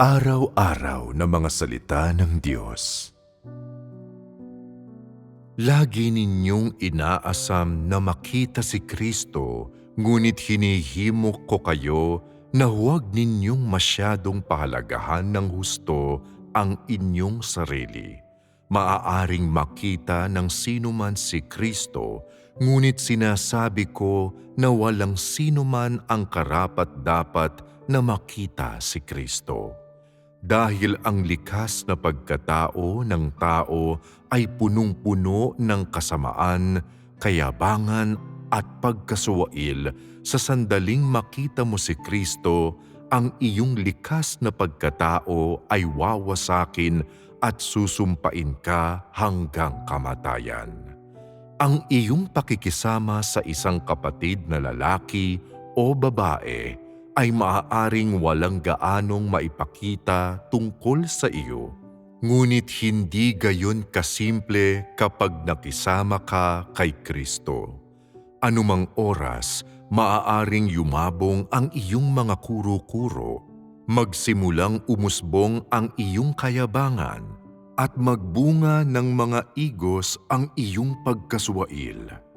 Araw-araw na mga salita ng Diyos. Lagi ninyong inaasam na makita si Kristo, ngunit hinihimok ko kayo na huwag ninyong masyadong pahalagahan ng husto ang inyong sarili. Maaaring makita ng sino man si Kristo, ngunit sinasabi ko na walang sino man ang karapat-dapat na makita si Kristo dahil ang likas na pagkatao ng tao ay punong-puno ng kasamaan, kayabangan at pagkasuwail sa sandaling makita mo si Kristo, ang iyong likas na pagkatao ay wawasakin at susumpain ka hanggang kamatayan. Ang iyong pakikisama sa isang kapatid na lalaki o babae ay maaaring walang gaanong maipakita tungkol sa iyo. Ngunit hindi gayon kasimple kapag nakisama ka kay Kristo. Anumang oras, maaaring yumabong ang iyong mga kuro-kuro, magsimulang umusbong ang iyong kayabangan, at magbunga ng mga igos ang iyong pagkaswail.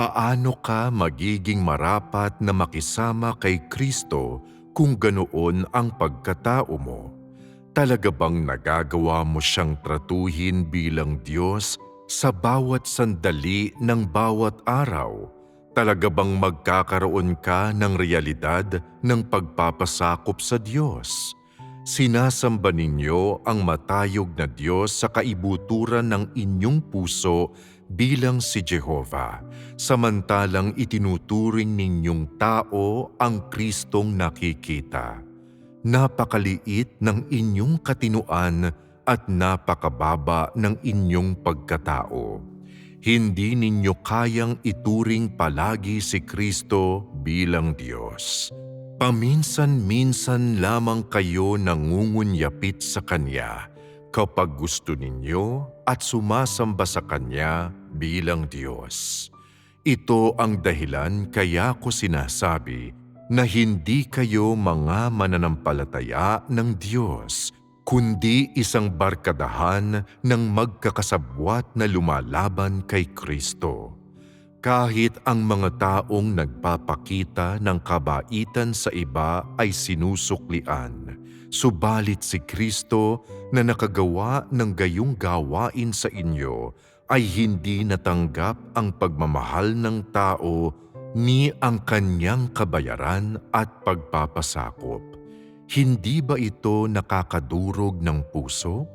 Paano ka magiging marapat na makisama kay Kristo kung ganoon ang pagkatao mo? Talaga bang nagagawa mo siyang tratuhin bilang Diyos sa bawat sandali ng bawat araw? Talaga bang magkakaroon ka ng realidad ng pagpapasakop sa Diyos? Sinasamba ninyo ang matayog na Diyos sa kaibuturan ng inyong puso bilang si Jehova, samantalang itinuturing ninyong tao ang Kristong nakikita. Napakaliit ng inyong katinuan at napakababa ng inyong pagkatao. Hindi ninyo kayang ituring palagi si Kristo bilang Diyos. Paminsan-minsan lamang kayo nangungunyapit sa Kanya kapag gusto ninyo at sumasamba sa Kanya bilang Diyos. Ito ang dahilan kaya ko sinasabi na hindi kayo mga mananampalataya ng Diyos, kundi isang barkadahan ng magkakasabwat na lumalaban kay Kristo. Kahit ang mga taong nagpapakita ng kabaitan sa iba ay sinusuklian, subalit si Kristo na nakagawa ng gayong gawain sa inyo ay hindi natanggap ang pagmamahal ng tao ni ang kanyang kabayaran at pagpapasakop. Hindi ba ito nakakadurog ng puso?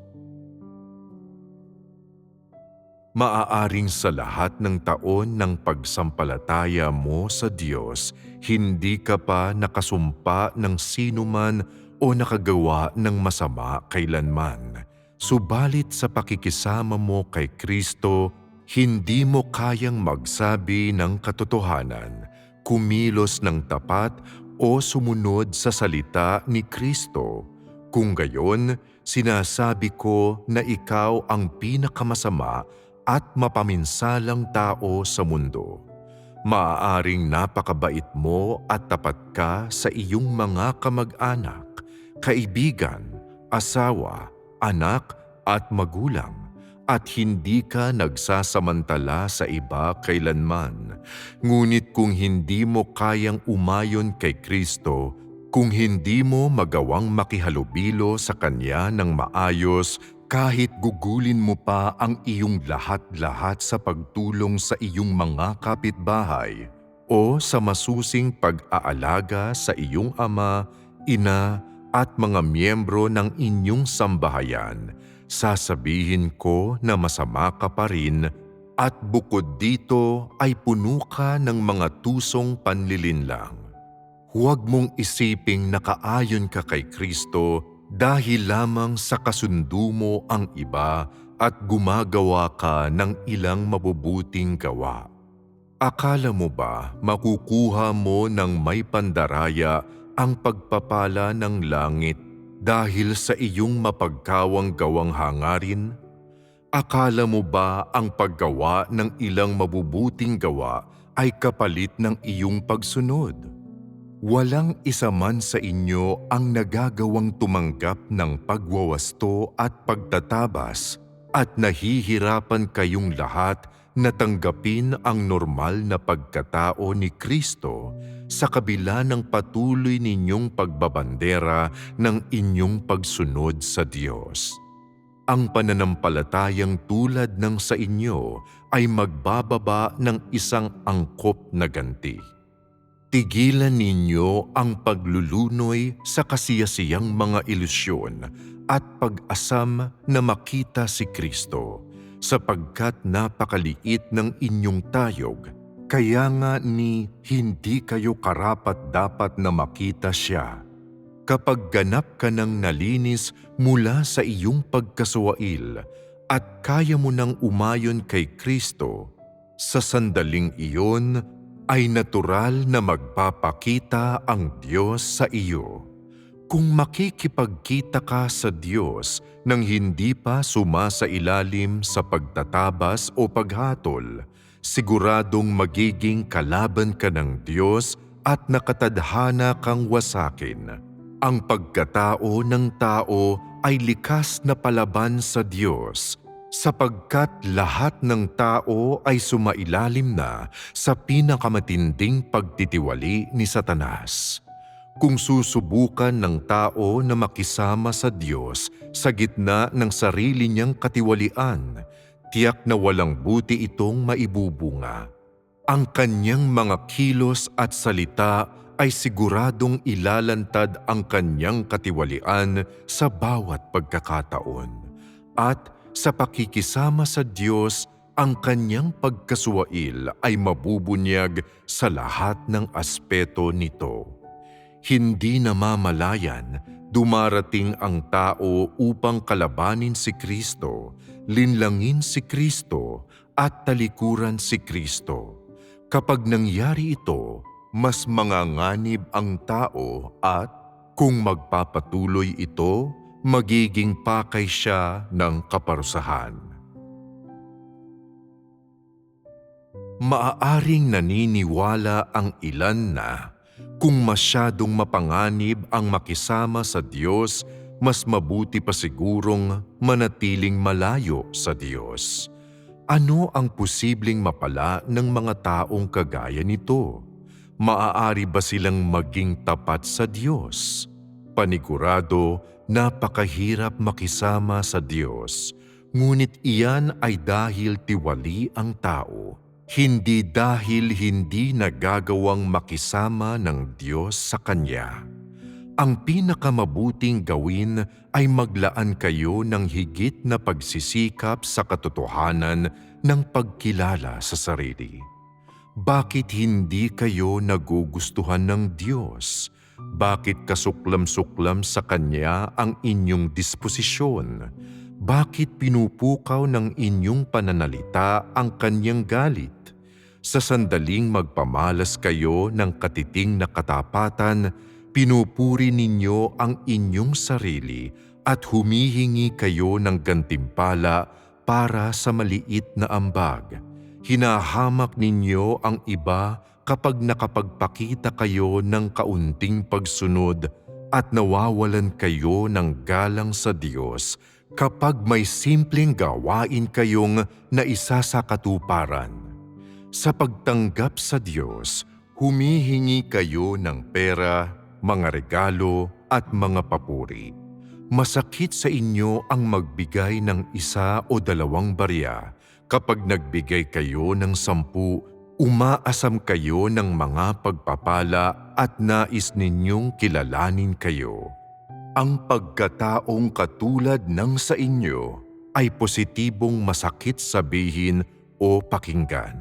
Maaaring sa lahat ng taon ng pagsampalataya mo sa Diyos, hindi ka pa nakasumpa ng sinuman o nakagawa ng masama kailanman. Subalit sa pakikisama mo kay Kristo, hindi mo kayang magsabi ng katotohanan, kumilos ng tapat o sumunod sa salita ni Kristo. Kung gayon, sinasabi ko na ikaw ang pinakamasama at mapaminsalang tao sa mundo. Maaaring napakabait mo at tapat ka sa iyong mga kamag-anak, kaibigan, asawa, anak at magulang at hindi ka nagsasamantala sa iba kailanman. Ngunit kung hindi mo kayang umayon kay Kristo, kung hindi mo magawang makihalubilo sa Kanya ng maayos kahit gugulin mo pa ang iyong lahat-lahat sa pagtulong sa iyong mga kapitbahay o sa masusing pag-aalaga sa iyong ama, ina at mga miyembro ng inyong sambahayan, sasabihin ko na masama ka pa rin at bukod dito ay puno ka ng mga tusong panlilinlang. Huwag mong isiping nakaayon ka kay Kristo dahil lamang sa kasundo mo ang iba at gumagawa ka ng ilang mabubuting gawa. Akala mo ba makukuha mo ng may pandaraya ang pagpapala ng langit dahil sa iyong mapagkawang gawang hangarin? Akala mo ba ang paggawa ng ilang mabubuting gawa ay kapalit ng iyong pagsunod? Walang isa man sa inyo ang nagagawang tumanggap ng pagwawasto at pagtatabas at nahihirapan kayong lahat na tanggapin ang normal na pagkatao ni Kristo sa kabila ng patuloy ninyong pagbabandera ng inyong pagsunod sa Diyos. Ang pananampalatayang tulad ng sa inyo ay magbababa ng isang angkop na ganti. Tigilan ninyo ang paglulunoy sa kasiyasiyang mga ilusyon at pag-asam na makita si Kristo sapagkat napakaliit ng inyong tayog kaya nga ni hindi kayo karapat dapat na makita siya. Kapag ganap ka ng nalinis mula sa iyong pagkasuwail at kaya mo nang umayon kay Kristo, sa sandaling iyon ay natural na magpapakita ang Diyos sa iyo. Kung makikipagkita ka sa Diyos nang hindi pa sumasa ilalim sa pagtatabas o paghatol, siguradong magiging kalaban ka ng Diyos at nakatadhana kang wasakin. Ang pagkatao ng tao ay likas na palaban sa Diyos sapagkat lahat ng tao ay sumailalim na sa pinakamatinding pagtitiwali ni Satanas. Kung susubukan ng tao na makisama sa Diyos sa gitna ng sarili niyang katiwalian, tiyak na walang buti itong maibubunga. Ang kanyang mga kilos at salita ay siguradong ilalantad ang kanyang katiwalian sa bawat pagkakataon. At sa pakikisama sa Diyos, ang kanyang pagkasuwail ay mabubunyag sa lahat ng aspeto nito. Hindi namamalayan, dumarating ang tao upang kalabanin si Kristo, linlangin si Kristo, at talikuran si Kristo. Kapag nangyari ito, mas manganganib ang tao at kung magpapatuloy ito, magiging pakay siya ng kaparusahan. Maaaring naniniwala ang ilan na kung masyadong mapanganib ang makisama sa Diyos, mas mabuti pa sigurong manatiling malayo sa Diyos. Ano ang posibleng mapala ng mga taong kagaya nito? Maaari ba silang maging tapat sa Diyos? Panigurado, napakahirap makisama sa Diyos, ngunit iyan ay dahil tiwali ang tao, hindi dahil hindi nagagawang makisama ng Diyos sa Kanya. Ang pinakamabuting gawin ay maglaan kayo ng higit na pagsisikap sa katotohanan ng pagkilala sa sarili. Bakit hindi kayo nagugustuhan ng Diyos? Bakit kasuklam-suklam sa Kanya ang inyong disposisyon? Bakit pinupukaw ng inyong pananalita ang Kanyang galit? Sa sandaling magpamalas kayo ng katiting na katapatan, pinupuri ninyo ang inyong sarili at humihingi kayo ng gantimpala para sa maliit na ambag. Hinahamak ninyo ang iba kapag nakapagpakita kayo ng kaunting pagsunod at nawawalan kayo ng galang sa Diyos kapag may simpleng gawain kayong naisa sa katuparan. Sa pagtanggap sa Diyos, humihingi kayo ng pera, mga regalo at mga papuri. Masakit sa inyo ang magbigay ng isa o dalawang barya kapag nagbigay kayo ng sampu Umaasam kayo ng mga pagpapala at nais ninyong kilalanin kayo. Ang pagkataong katulad ng sa inyo ay positibong masakit sabihin o pakinggan.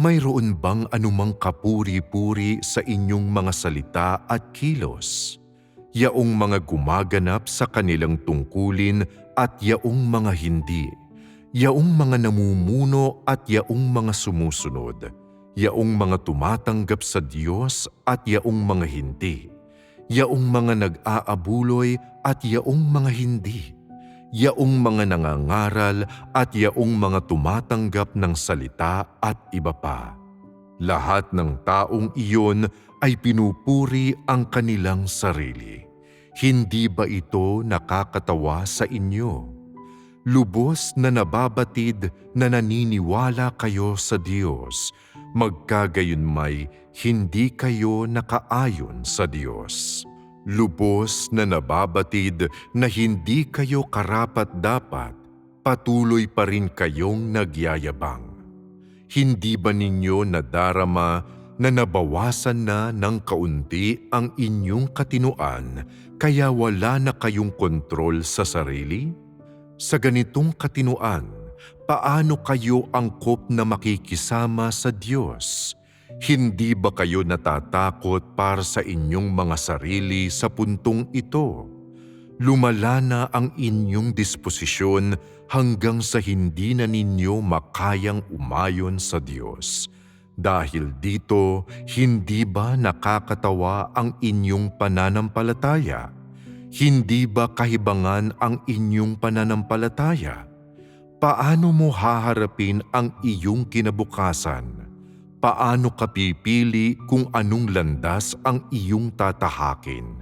Mayroon bang anumang kapuri-puri sa inyong mga salita at kilos? Yaong mga gumaganap sa kanilang tungkulin at yaong mga hindi yaong mga namumuno at yaong mga sumusunod, yaong mga tumatanggap sa Diyos at yaong mga hindi, yaong mga nag-aabuloy at yaong mga hindi, yaong mga nangangaral at yaong mga tumatanggap ng salita at iba pa. Lahat ng taong iyon ay pinupuri ang kanilang sarili. Hindi ba ito nakakatawa sa inyo? Lubos na nababatid na naniniwala kayo sa Diyos, magkagayon may hindi kayo nakaayon sa Diyos. Lubos na nababatid na hindi kayo karapat-dapat, patuloy pa rin kayong nagyayabang. Hindi ba ninyo nadarama na nabawasan na ng kaunti ang inyong katinuan kaya wala na kayong kontrol sa sarili? Sa ganitong katinuan, paano kayo angkop na makikisama sa Diyos? Hindi ba kayo natatakot para sa inyong mga sarili sa puntong ito? Lumala na ang inyong disposisyon hanggang sa hindi na ninyo makayang umayon sa Diyos. Dahil dito, hindi ba nakakatawa ang inyong pananampalataya? Hindi ba kahibangan ang inyong pananampalataya? Paano mo haharapin ang iyong kinabukasan? Paano ka pipili kung anong landas ang iyong tatahakin?